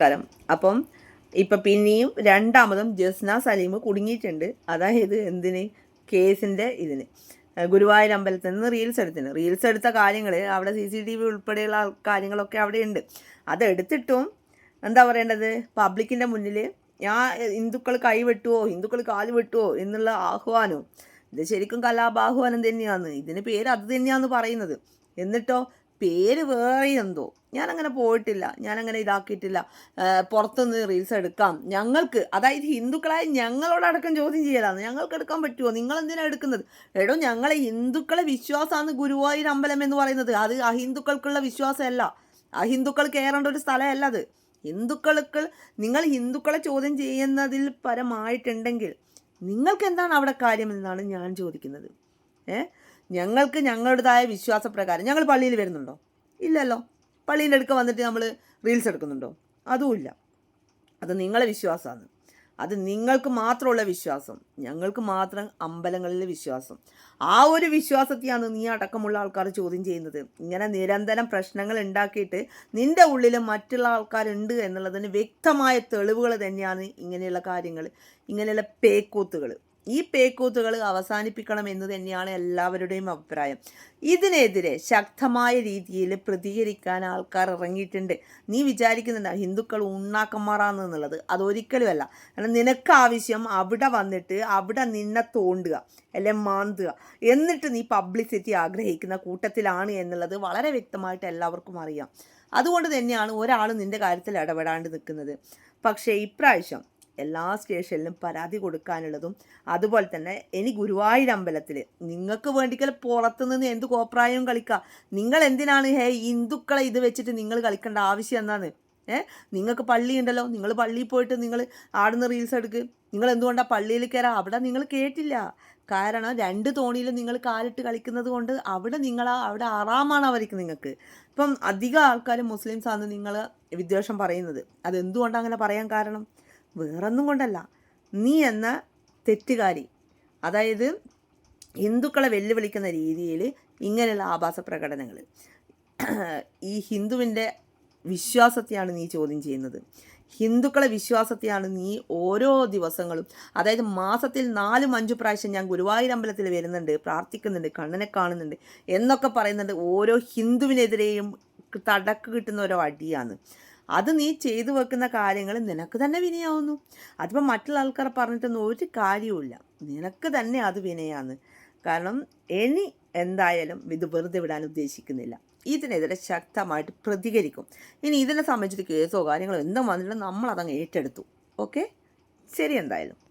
നമസ്കാരം അപ്പം ഇപ്പം പിന്നെയും രണ്ടാമതും ജസ്ന സലീം കുടുങ്ങിയിട്ടുണ്ട്. അതായത് എന്തിന്? കേസിന്റെ ഇതിന്. ഗുരുവായൂർ അമ്പലത്തിൽ നിന്ന് റീൽസ് എടുത്തിന്. റീൽസ് എടുത്ത കാര്യങ്ങൾ അവിടെ സി സി ടി വി ഉൾപ്പെടെയുള്ള കാര്യങ്ങളൊക്കെ അവിടെയുണ്ട്. അതെടുത്തിട്ടും എന്താ പറയേണ്ടത്? പബ്ലിക്കിന്റെ മുന്നിൽ ഞാൻ ഹിന്ദുക്കൾ കൈ വെട്ടുവോ? ഹിന്ദുക്കൾ കാൽ വെട്ടുവോ? എന്നുള്ള ആഹ്വാനവും ഇത് ശരിക്കും കലാപാഹ്വാനം തന്നെയാണ്. ഇതിന് പേര് അത് തന്നെയാണെന്ന് പറയുന്നത്. എന്നിട്ടോ പേര് വേറെ എന്തോ. ഞാനങ്ങനെ പോയിട്ടില്ല. ഞാനങ്ങനെ ഇതാക്കിയിട്ടില്ല. പുറത്തുനിന്ന് റീൽസ് എടുക്കാം. ഞങ്ങൾക്ക് അതായത് ഹിന്ദുക്കളായ ഞങ്ങളോടടക്കം ചോദ്യം ചെയ്യലാണ്. ഞങ്ങൾക്ക് എടുക്കാൻ പറ്റുമോ നിങ്ങൾ എന്തിനാണ് എടുക്കുന്നത്? എടോ ഞങ്ങളെ ഹിന്ദുക്കളെ വിശ്വാസമാണ് ഗുരുവായൂർ അമ്പലം എന്ന് പറയുന്നത്. അത് അഹിന്ദുക്കൾക്കുള്ള വിശ്വാസമല്ല. അഹിന്ദുക്കൾ കയറേണ്ട ഒരു സ്ഥലമല്ല അത്. ഹിന്ദുക്കൾക്ക് നിങ്ങൾ ഹിന്ദുക്കളെ ചോദ്യം ചെയ്യുന്നതിൽ പരമായിട്ടുണ്ടെങ്കിൽ നിങ്ങൾക്ക് എന്താണ് അവിടെ കാര്യമെന്നാണ് ഞാൻ ചോദിക്കുന്നത്. ഏ? ഞങ്ങൾക്ക് ഞങ്ങളുടേതായ വിശ്വാസപ്രകാരം. ഞങ്ങൾ പള്ളിയിൽ വരുന്നുണ്ടോ? ഇല്ലല്ലോ. പള്ളീന്റെ അടുക്ക വന്നിട്ട് നമ്മൾ റീൽസ് എടുക്കുന്നുണ്ടോ? അതുമില്ല അത് നിങ്ങളെ വിശ്വാസമാണ്. അത് നിങ്ങൾക്ക് മാത്രമുള്ള വിശ്വാസം. ഞങ്ങൾക്ക് മാത്രം അമ്പലങ്ങളിലെ വിശ്വാസം. ആ ഒരു വിശ്വാസത്തെയാണ് നീ അടക്കമുള്ള ആൾക്കാർ ചോദ്യം ചെയ്യുന്നത്. ഇങ്ങനെ നിരന്തരം പ്രശ്നങ്ങൾ ഉണ്ടാക്കിയിട്ട് നിന്റെ ഉള്ളിൽ മറ്റുള്ള ആൾക്കാരുണ്ട് എന്നുള്ളതിന് വ്യക്തമായ തെളിവുകൾ തന്നെയാണ് ഇങ്ങനെയുള്ള കാര്യങ്ങൾ. ഇങ്ങനെയുള്ള പേക്കൂത്തുകൾ. ഈ പേക്കൂത്തുകൾ അവസാനിപ്പിക്കണം എന്ന് തന്നെയാണ് എല്ലാവരുടെയും അഭിപ്രായം. ഇതിനെതിരെ ശക്തമായ രീതിയിൽ പ്രതികരിക്കാൻ ആൾക്കാർ ഇറങ്ങിയിട്ടുണ്ട്. നീ വിചാരിക്കുന്നുണ്ട് ഹിന്ദുക്കൾ ഉണ്ണാക്കന്മാരാണ് എന്നുള്ളത്? അതൊരിക്കലുമല്ല. കാരണം നിനക്ക് ആവശ്യം അവിടെ വന്നിട്ട് അവിടെ നിന്നെ തോണ്ടുക അല്ലെ മാന്തുക. എന്നിട്ട് നീ പബ്ലിസിറ്റി ആഗ്രഹിക്കുന്ന കൂട്ടത്തിലാണ് എന്നുള്ളത് വളരെ വ്യക്തമായിട്ട് എല്ലാവർക്കും അറിയാം. അതുകൊണ്ട് തന്നെയാണ് ഒരാൾ നിന്റെ കാര്യത്തിൽ ഇടപെടാണ്ട് നിൽക്കുന്നത്. പക്ഷേ ഇപ്രാവശ്യം എല്ലാ സ്റ്റേഷനിലും പരാതി കൊടുക്കാനുള്ളതും അതുപോലെ തന്നെ ഇനി ഗുരുവായൂർ അമ്പലത്തിൽ നിങ്ങൾക്ക് വേണ്ടിക്കൽ പുറത്തു നിന്ന് എന്ത് കോപ്രായവും കളിക്കുക നിങ്ങൾ എന്തിനാണ് ഹേ ഹിന്ദുക്കളെ ഇത് വെച്ചിട്ട് നിങ്ങൾ കളിക്കേണ്ട ആവശ്യം എന്നാണ്? ഏ? നിങ്ങൾക്ക് പള്ളി ഉണ്ടല്ലോ നിങ്ങൾ പള്ളിയിൽ പോയിട്ട് നിങ്ങൾ ആടുന്ന റീൽസ് എടുക്ക്. നിങ്ങൾ എന്തുകൊണ്ടാണ് പള്ളിയിൽ കയറാം അവിടെ നിങ്ങൾ കേട്ടില്ല. കാരണം രണ്ട് തോണിയിലും നിങ്ങൾ കാലിട്ട് കളിക്കുന്നത് കൊണ്ട് അവിടെ നിങ്ങൾ അവിടെ ആറാമാണ് അവർക്ക് നിങ്ങൾക്ക്. ഇപ്പം അധികം ആൾക്കാർ മുസ്ലിംസാണ് നിങ്ങൾ വിദ്വേഷം പറയുന്നത്. അതെന്തുകൊണ്ടാണ് അങ്ങനെ പറയാൻ കാരണം? വേറൊന്നും കൊണ്ടല്ല. നീ എന്ന തെറ്റുകാരി അതായത് ഹിന്ദുക്കളെ വെല്ലുവിളിക്കുന്ന രീതിയിൽ ഇങ്ങനെയുള്ള ആഭാസ പ്രകടനങ്ങൾ ഈ ഹിന്ദുവിന്റെ വിശ്വാസത്തെയാണ് നീ ചോദ്യം ചെയ്യുന്നത്. ഹിന്ദുക്കളെ വിശ്വാസത്തെയാണ് നീ ഓരോ ദിവസങ്ങളും അതായത് മാസത്തിൽ നാലും അഞ്ചു പ്രാവശ്യം ഞാൻ ഗുരുവായൂർ അമ്പലത്തിൽ വരുന്നുണ്ട് പ്രാർത്ഥിക്കുന്നുണ്ട് കണ്ണനെ കാണുന്നുണ്ട് എന്നൊക്കെ പറയുന്നുണ്ട് ഓരോ ഹിന്ദുവിനെതിരെയും തടക്ക് കിട്ടുന്ന ഓരോ അടിയാണ് അത് നീ ചെയ്തു വെക്കുന്ന കാര്യങ്ങൾ നിനക്ക് തന്നെ വിനയാവുന്നു. അതിപ്പോൾ മറ്റുള്ള ആൾക്കാർ പറഞ്ഞിട്ടൊന്നും ഒരു കാര്യവുമില്ല. നിനക്ക് തന്നെ അത് വിനയാന്ന് കാരണം ഇനി എന്തായാലും ഇത് വെറുതെ വിടാൻ ഉദ്ദേശിക്കുന്നില്ല. ഇതിനെതിരെ ശക്തമായിട്ട് പ്രതികരിക്കും. ഇനി ഇതിനെ സംബന്ധിച്ചിട്ട് കേസോ കാര്യങ്ങളോ എന്തും വന്നിട്ടുണ്ടെങ്കിൽ നമ്മളതങ്ങ് ഏറ്റെടുത്തു. ഓക്കെ? ശരി എന്തായാലും.